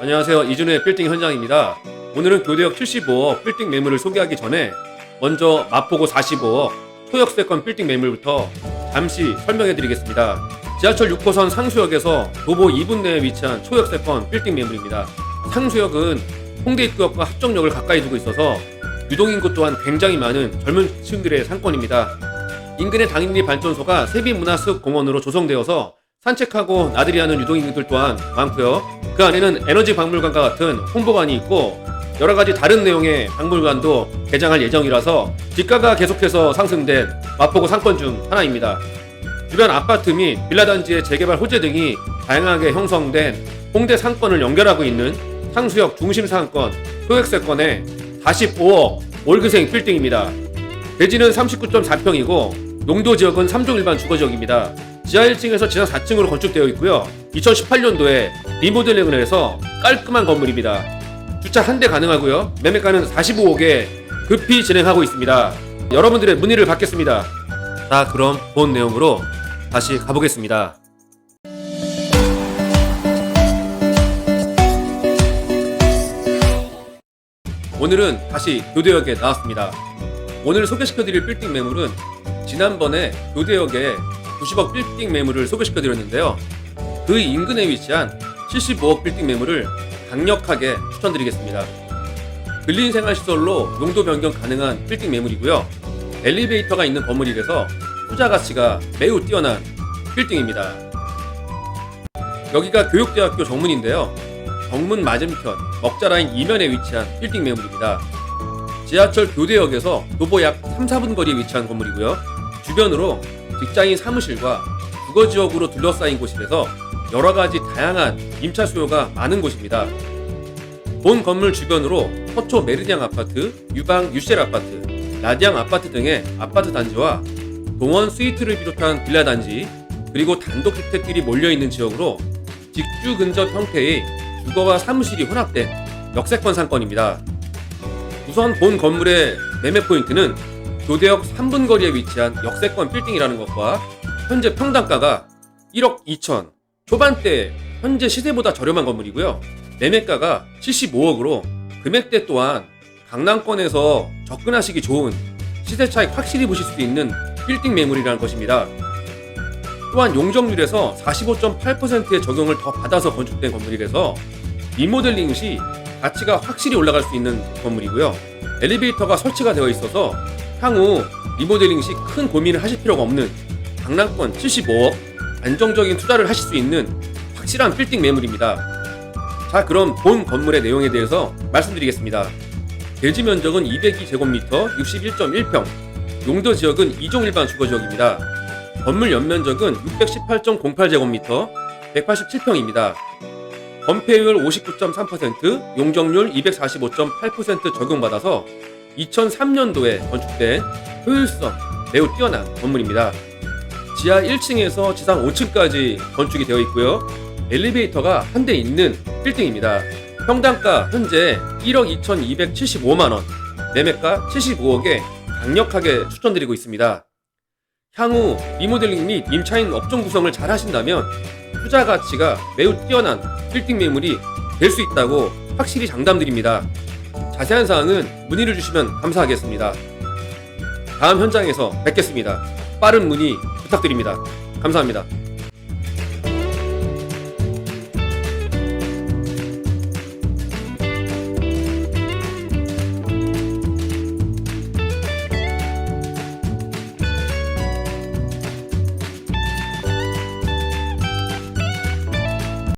안녕하세요. 이준우의 빌딩 현장입니다. 오늘은 교대역 75억 빌딩 매물을 소개하기 전에 먼저 마포구 45억 토역세권 빌딩 매물부터 잠시 설명해 드리겠습니다. 지하철 6호선 상수역에서 도보 2분 내에 위치한 초역세권 빌딩 매물입니다. 상수역은 홍대 입구역과 합정역을 가까이 두고 있어서 유동인구 또한 굉장히 많은 젊은 층들의 상권입니다. 인근의 당인리 발전소가 세비문화습공원으로 조성되어서 산책하고 나들이 하는 유동인구들 또한 많고요. 그 안에는 에너지 박물관과 같은 홍보관이 있고 여러 가지 다른 내용의 박물관도 개장할 예정이라서 집가가 계속해서 상승된 마포구 상권 중 하나입니다. 주변 아파트 및 빌라 단지의 재개발 호재 등이 다양하게 형성된 홍대 상권을 연결하고 있는 상수역 중심 상권 소액세권의 45억 월급생 빌딩입니다. 대지는 39.4평이고 용도 지역은 3종 일반 주거 지역입니다. 지하 1층에서 지상 4층으로 건축되어 있고요. 2018년도에 리모델링을 해서 깔끔한 건물입니다. 주차 한 대 가능하고요. 매매가는 45억에 급히 진행하고 있습니다. 여러분들의 문의를 받겠습니다. 자, 그럼 본 내용으로 다시 가보겠습니다. 오늘은 다시 교대역에 나왔습니다. 오늘 소개시켜드릴 빌딩 매물은 지난번에 교대역에 90억 빌딩 매물을 소개시켜드렸는데요. 그 인근에 위치한 75억 빌딩 매물을 강력하게 추천드리겠습니다. 근린 생활시설로 용도 변경 가능한 빌딩 매물이고요. 엘리베이터가 있는 건물이라서 투자 가치가 매우 뛰어난 빌딩입니다. 여기가 교육대학교 정문인데요. 정문 맞은편 먹자라인 이면에 위치한 빌딩 매물입니다. 지하철 교대역에서 도보 약 3, 4분 거리에 위치한 건물이고요. 주변으로 직장인 사무실과 주거 지역으로 둘러싸인 곳이라서 여러 가지 다양한 임차 수요가 많은 곳입니다. 본 건물 주변으로 서초 메르디앙 아파트, 유방 유셀 아파트, 라디앙 아파트 등의 아파트 단지와 동원 스위트를 비롯한 빌라 단지, 그리고 단독 주택들이 몰려있는 지역으로 직주 근접 형태의 주거와 사무실이 혼합된 역세권 상권입니다. 우선 본 건물의 매매 포인트는 교대역 3분 거리에 위치한 역세권 빌딩이라는 것과 현재 평당가가 1억 2천 초반대 현재 시세보다 저렴한 건물이고요. 매매가가 75억으로 금액대 또한 강남권에서 접근하시기 좋은 시세 차익 확실히 보실 수 있는 빌딩 매물이라는 것입니다. 또한 용적률에서 45.8%의 적용을 더 받아서 건축된 건물이라서 리모델링 시 가치가 확실히 올라갈 수 있는 건물이고요. 엘리베이터가 설치가 되어 있어서 향후 리모델링 시 큰 고민을 하실 필요가 없는 강남권 75억 안정적인 투자를 하실 수 있는 확실한 빌딩 매물입니다. 자, 그럼 본 건물의 내용에 대해서 말씀드리겠습니다. 대지 면적은 202제곱미터 61.1평, 용도 지역은 2종 일반 주거 지역입니다. 건물 연면적은 618.08제곱미터 187평입니다. 건폐율 59.3%, 용적률 245.8% 적용받아서 2003년도에 건축된 효율성 매우 뛰어난 건물입니다. 지하 1층에서 지상 5층까지 건축이 되어 있고요. 엘리베이터가 한 대 있는 빌딩입니다. 평당가 현재 1억 2,275만 원, 매매가 75억에 강력하게 추천드리고 있습니다. 향후 리모델링 및 임차인 업종 구성을 잘 하신다면 투자 가치가 매우 뛰어난 빌딩 매물이 될 수 있다고 확실히 장담드립니다. 자세한 사항은 문의를 주시면 감사하겠습니다. 다음 현장에서 뵙겠습니다. 빠른 문의 부탁드립니다. 감사합니다.